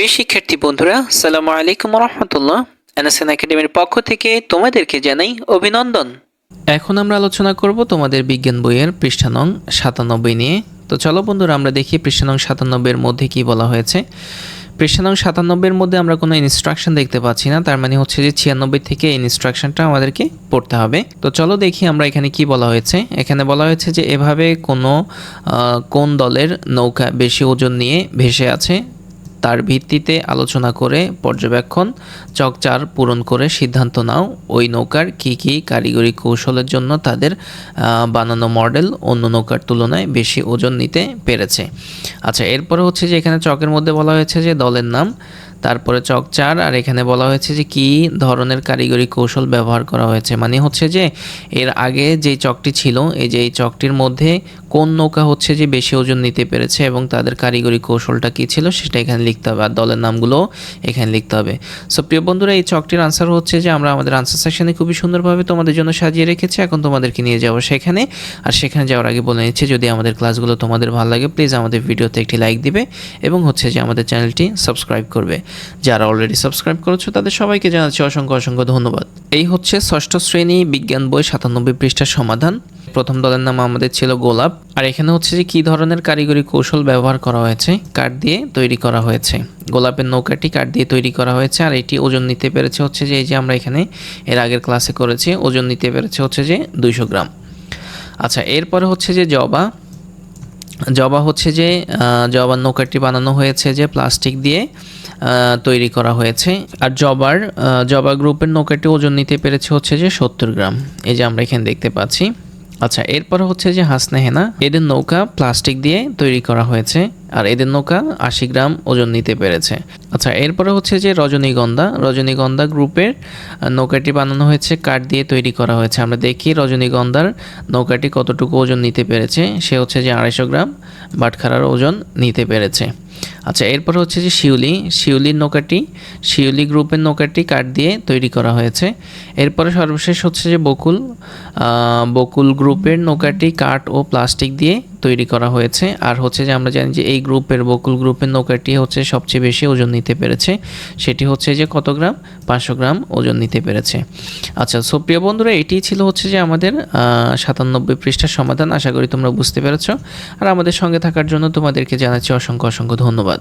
প্রিয় শিক্ষার্থী বন্ধুরা সালামু আলাইকুম রহমতুল্লাহ এনএসএন একাডেমির পক্ষ থেকে তোমাদেরকে জানাই অভিনন্দন। এখন আমরা আলোচনা করব তোমাদের বিজ্ঞান বইয়ের পৃষ্ঠা নং সাতানব্বই নিয়ে। তো চলো বন্ধুরা, আমরা দেখি পৃষ্ঠা নং সাতানব্বইয়ের মধ্যে কি বলা হয়েছে। পৃষ্ঠা নং সাতানব্বইয়ের মধ্যে আমরা কোনো ইনস্ট্রাকশন দেখতে পাচ্ছি না, তার মানে হচ্ছে যে ছিয়ানব্বই থেকে ইনস্ট্রাকশনটা আমাদেরকে পড়তে হবে। তো চলো দেখি আমরা এখানে কি বলা হয়েছে। এখানে বলা হয়েছে যে এভাবে কোনো কোন দলের নৌকা বেশি ওজন নিয়ে ভেসে আছে? তার ভিত্তিতে আলোচনা করে পর্যবেক্ষণ, চকচার পূরণ করে সিদ্ধান্ত নাও ওই নৌকার কি কি কারিগরি কৌশলের জন্য তাদের বানানো মডেল অন্য নৌকার তুলনায় বেশি ওজন নিতে পেরেছে। আচ্ছা এরপরে হচ্ছে যে এখানে চকের মধ্যে বলা হয়েছে যে দলের নাম, তারপরে চক চার আর এখানে বলা হয়েছে যে কি ধরনের কারিগরি কৌশল ব্যবহার করা হয়েছে। মানে হচ্ছে যে এর আগে যে চকটি ছিল, এই যে এই চকটির মধ্যে কোন নৌকা হচ্ছে যে বেশি ওজন নিতে পেরেছে এবং তাদের কারিগরি কৌশলটা কী ছিল সেটা এখানে লিখতে হবে আর দলের নামগুলো এখানে লিখতে হবে। সো প্রিয় বন্ধুরা, এই চকটির আনসার হচ্ছে যে আমরা আমাদের আনসার সেকশনে খুবই সুন্দরভাবে তোমাদের জন্য সাজিয়ে রেখেছি। এখন তোমাদেরকে নিয়ে যাব সেখানে। আর সেখানে যাওয়ার আগে বলে নিচ্ছি, যদি আমাদের ক্লাসগুলো তোমাদের ভালো লাগে প্লিজ আমাদের ভিডিওতে একটি লাইক দিবে এবং হচ্ছে যে আমাদের চ্যানেলটি সাবস্ক্রাইব করবে। যারা অলরেডি সাবস্ক্রাইব করেছ, তাদের সবাইকে জানাচ্ছি অসংখ্য অসংখ্য ধন্যবাদ। এই হচ্ছে ষষ্ঠ শ্রেণি বিজ্ঞান বই সাতানব্বই পৃষ্ঠার সমাধান। প্রথম দলের নাম আমাদের ছিল গোলাপ। আর এখানে হচ্ছে যে কী ধরনের কারিগরি কৌশল ব্যবহার করা হয়েছে? কাঠ দিয়ে তৈরি করা হয়েছে। গোলাপের নৌকাটি কাঠ দিয়ে তৈরি করা হয়েছে। আর এটি ওজন নিতে পেরেছে হচ্ছে যে এই যে আমরা এখানে এর আগের ক্লাসে করেছি, ওজন নিতে পেরেছে হচ্ছে যে দুইশো গ্রাম। আচ্ছা এরপরে হচ্ছে যে জবা। জবা হচ্ছে যে জবার নৌকাটি বানানো হয়েছে যে প্লাস্টিক দিয়ে তৈরি করা হয়েছে। আর জবার জবা গ্রুপের নৌকাটি ওজন নিতে পেরেছে হচ্ছে যে সত্তর গ্রাম। এই যে আমরা এখানে দেখতে পাচ্ছি। আচ্ছা এরপর হচ্ছে যে হাসনে হেনা, এদের নৌকা প্লাস্টিক দিয়ে তৈরি করা হয়েছে আর এদের নৌকা আশি গ্রাম ওজন নিতে পেরেছে। আচ্ছা এরপরে হচ্ছে যে রজনীগন্ধা রজনীগন্ধা গ্রুপের নৌকাটি বানানো হয়েছে, কাঠ দিয়ে তৈরি করা হয়েছে। আমরা দেখি রজনীগন্ধার নৌকাটি কতটুকু ওজন নিতে পেরেছে, সে হচ্ছে যে আড়াইশো গ্রাম, বাটখারার ওজন নিতে পেরেছে। আচ্ছা এরপর হচ্ছে যে শিউলি, শিউলির নৌকাটি, শিউলি গ্রুপের নৌকাটি কাঠ দিয়ে তৈরি করা হয়েছে। এরপরে সর্বশেষ হচ্ছে যে বকুল বকুল গ্রুপের নৌকাটি কাঠ ও প্লাস্টিক দিয়ে তৈরি করা হয়েছে। আর হচ্ছে যে আমরা জানি যে এই গ্রুপের, বকুল গ্রুপের নৌকাটি হচ্ছে সবচেয়ে বেশি ওজন নিতে পেরেছে। সেটি হচ্ছে যে কত গ্রাম? পাঁচশো গ্রাম ওজন নিতে পেরেছে। আচ্ছা সো প্রিয় বন্ধুরা এটিই ছিল হচ্ছে যে আমাদের সাতানব্বই পৃষ্ঠার সমাধান। আশা করি তোমরা বুঝতে পেরেছ। আর আমাদের সঙ্গে থাকার জন্য তোমাদেরকে জানাচ্ছি অসংখ্য অসংখ্য ধন্যবাদ।